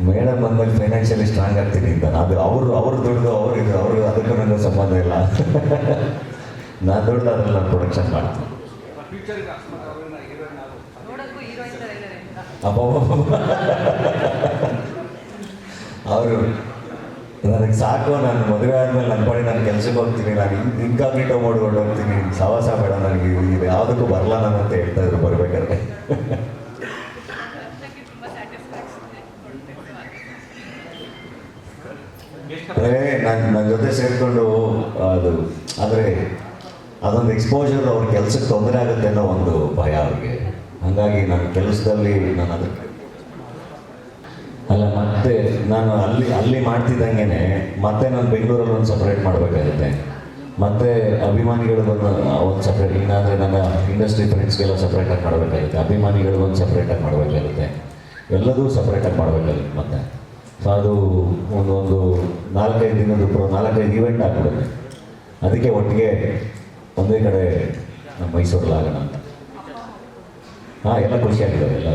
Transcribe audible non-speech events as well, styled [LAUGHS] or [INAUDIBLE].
Madam ಬಂದ್ಮೇಲೆ financially strong ಆಗ್ತೀನಿ ಅಂತ. ಅದು ಅವರು, ಅವ್ರು ದುಡ್ಡು ಅವ್ರು ಇದು, ಅವರು ಅದಕ್ಕೂ ನನಗೆ ಸಂಬಂಧ ಇಲ್ಲ. [LAUGHS] ನಾನು ದುಡ್ಡು ಅದ್ರಲ್ಲಿ ನಾನು ಪ್ರೊಡಕ್ಷನ್ ಮಾಡ್ತೀನಿ. ಅವರು, ನನಗೆ ಸಾಕು, ನಾನು ಮದುವೆ ಆದಮೇಲೆ ನನ್ನ ಪಾಡಿ ನಾನು ಕೆಲ್ಸಕ್ಕೆ ಹೋಗ್ತೀನಿ, ನಾನು ಇನ್ಕಾಗ್ನಿಟೋ ಮಾಡ್ಕೊಂಡು ಹೋಗ್ತೀನಿ. ಸವಾಸ ಬೇಡ ನನಗೆ, ಇದು ಯಾವುದಕ್ಕೂ ಬರಲ್ಲ ನಾನು ಅಂತ ಹೇಳ್ತಾ ಇದ್ರು ಬರ್ಬೇಕಾದ್ರೆ. ನನ್ನ ನನ್ನ ಜೊತೆ ಸೇರಿಕೊಂಡು, ಅದು, ಆದರೆ ಅದೊಂದು ಎಕ್ಸ್ಪೋಜರ್ ಅವ್ರ ಕೆಲಸಕ್ಕೆ ತೊಂದರೆ ಆಗುತ್ತೆ ಅನ್ನೋ ಒಂದು ಭಯ ಅವ್ರಿಗೆ. ಹಾಗಾಗಿ ನನ್ನ ಕೆಲಸದಲ್ಲಿ ನಾನು ಅದಕ್ಕೆ ಅಲ್ಲ, ಮತ್ತೆ ನಾನು ಅಲ್ಲಿ ಅಲ್ಲಿ ಮಾಡ್ತಿದ್ದಂಗೆ ಮತ್ತೆ ನಾನು ಬೆಂಗಳೂರಲ್ಲಿ ಒಂದು ಸಪ್ರೇಟ್ ಮಾಡಬೇಕಾಗುತ್ತೆ. ಮತ್ತೆ ಅಭಿಮಾನಿಗಳಿಗೊಂದು ಒಂದು ಸಪ್ರೇಟ್ ಇನ್ನಾದರೆ ನನ್ನ ಇಂಡಸ್ಟ್ರಿ ಫ್ರೆಂಡ್ಸ್ಗೆಲ್ಲ ಸಪ್ರೇಟಾಗಿ ಮಾಡಬೇಕಾಗುತ್ತೆ. ಅಭಿಮಾನಿಗಳಿಗೊಂದು ಸಪ್ರೇಟಾಗಿ ಮಾಡಬೇಕಾಗುತ್ತೆ. ಎಲ್ಲದೂ ಸಪ್ರೇಟಾಗಿ ಮಾಡಬೇಕಾಗುತ್ತೆ ಮತ್ತೆ. ಅದು ಒಂದೊಂದು ನಾಲ್ಕೈದು ದಿನದ ಪ್ರೋ, ನಾಲ್ಕೈದು ಈವೆಂಟ್ ಆಗ್ತದೆ ಅದಕ್ಕೆ ಒಟ್ಟಿಗೆ ಒಂದೇ ಕಡೆ ನಮ್ಮ ಆಗೋಣ ಅಂತ. ಹಾಂ, ಎಲ್ಲ ಖುಷಿಯಾಗಿದ್ದಾರೆ ಎಲ್ಲ